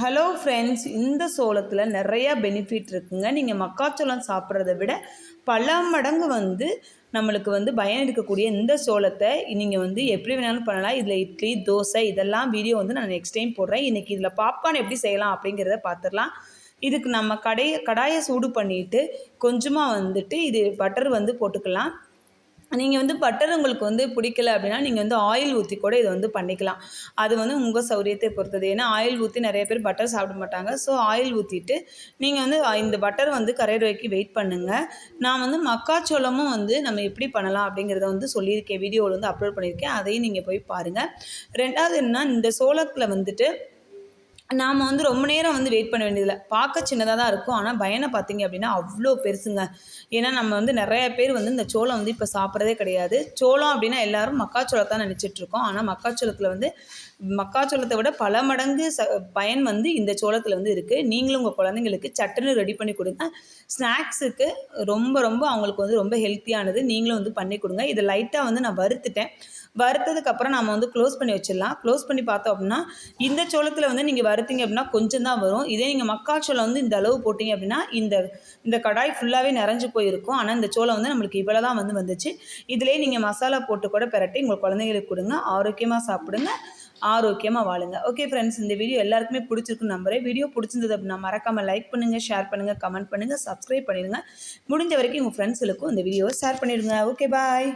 Hello friends இந்த சோளத்தில் நிறையா benefit இருக்குங்க. நீங்கள் மக்காச்சோளம் சாப்பிட்றத விட பல மடங்கு வந்து நம்மளுக்கு வந்து பயன் இருக்கக்கூடிய இந்த சோளத்தை நீங்கள் வந்து எப்படி வேணாலும் பண்ணலாம். இதில் இட்லி தோசை இதெல்லாம் வீடியோ வந்து நான் நெக்ஸ்ட் டைம் போடுறேன். இன்றைக்கி இதில் பாப்கார்ன் எப்படி செய்யலாம் அப்படிங்கிறத பார்த்துடலாம் இதுக்கு நம்ம கடையை கடாயை சூடு பண்ணிவிட்டு கொஞ்சமாக வந்துட்டு இது பட்டர் வந்து போட்டுக்கலாம். நீங்கள் வந்து பட்டர் உங்களுக்கு வந்து பிடிக்கல அப்படின்னா நீங்கள் வந்து ஆயில் ஊற்றி கூட இதை வந்து பண்ணிக்கலாம். அது வந்து உங்கள் சௌரியத்தை பொறுத்தது. ஏன்னா ஆயில் ஊற்றி நிறைய பேர் பட்டர் சாப்பிட மாட்டாங்க. ஸோ ஆயில் ஊற்றிட்டு நீங்கள் வந்து இந்த பட்டர் வந்து கரையிற வரைக்கும் வெயிட் பண்ணுங்கள் நான் வந்து மக்காச்சோளமும் வந்து நம்ம எப்படி பண்ணலாம் அப்படிங்கிறத வந்து சொல்லியிருக்கேன். வீடியோவில் வந்து அப்லோட் பண்ணியிருக்கேன். அதையும் நீங்கள் போய் பாருங்கள் ரெண்டாவது என்ன இந்த சோளத்தில் வந்துட்டு நாம் வந்து ரொம்ப நேரம் வந்து வெயிட் பண்ண வேண்டியதில்லை. பார்க்க சின்னதாக தான் இருக்கும். ஆனால் பயனை பார்த்தீங்க அப்படின்னா அவ்வளோ பெருசுங்க. ஏன்னா நம்ம வந்து நிறைய பேர் வந்து இந்த சோளம் வந்து இப்போ சாப்பிட்றதே கிடையாது. சோளம் அப்படின்னா எல்லாரும் மக்காச்சோளத்தான் நினச்சிட்ருக்கோம் ஆனால் மக்காச்சோளத்தில் வந்து மக்காச்சோளத்தை விட பல மடங்கு ச பயன் வந்து இந்த சோளத்தில் வந்து இருக்குது நீங்களும் உங்கள் குழந்தைங்களுக்கு சட்டுன்னு ரெடி பண்ணி கொடுங்க. ஸ்நாக்ஸுக்கு ரொம்ப ரொம்ப அவங்களுக்கு வந்து ரொம்ப ஹெல்த்தியானது நீங்களும் வந்து பண்ணி கொடுங்க. இதை லைட்டாக வந்து நான் வறுத்துட்டேன். வறுத்ததுக்கப்புறம் நம்ம வந்து க்ளோஸ் பண்ணி வச்சிடலாம். க்ளோஸ் பண்ணி பார்த்தோம் அப்படின்னா இந்த சோளத்தில் வந்து நீங்கள் வறு வறுத்தீங்க அப்படின்னா கொஞ்சம் தான் வரும். இதே நீங்கள் மக்காச்சோளம் வந்து இந்த அளவு போட்டிங்க அப்படின்னா இந்த இந்த கடாய் ஃபுல்லாகவே நிறைஞ்சு போயிருக்கும். ஆனால் இந்த சோளம் வந்து நம்மளுக்கு இவ்வளோ தான் வந்து வந்துச்சு. இதிலே நீங்கள் மசாலா போட்டு கூட பெரட்டி உங்கள் குழந்தைங்களுக்கு கொடுங்க. ஆரோக்கியமாக சாப்பிடுங்க. ஆரோக்கியமாக வாழுங்க. ஓகே ஃப்ரெண்ட்ஸ் இந்த வீடியோ எல்லாருக்குமே பிடிச்சிருக்குன்னு நம்புறேன். வீடியோ பிடிச்சிருந்தது அப்படின்னா மறக்காமல் லைக் பண்ணுங்கள் ஷேர் பண்ணுங்கள் கமெண்ட் பண்ணுங்கள் சப்ஸ்கிரைப் பண்ணிடுங்க. முடிஞ்ச வரைக்கும் உங்கள் ஃப்ரெண்ட்ஸுக்கும் இந்த வீடியோவை ஷேர் பண்ணிடுங்க. Okay bye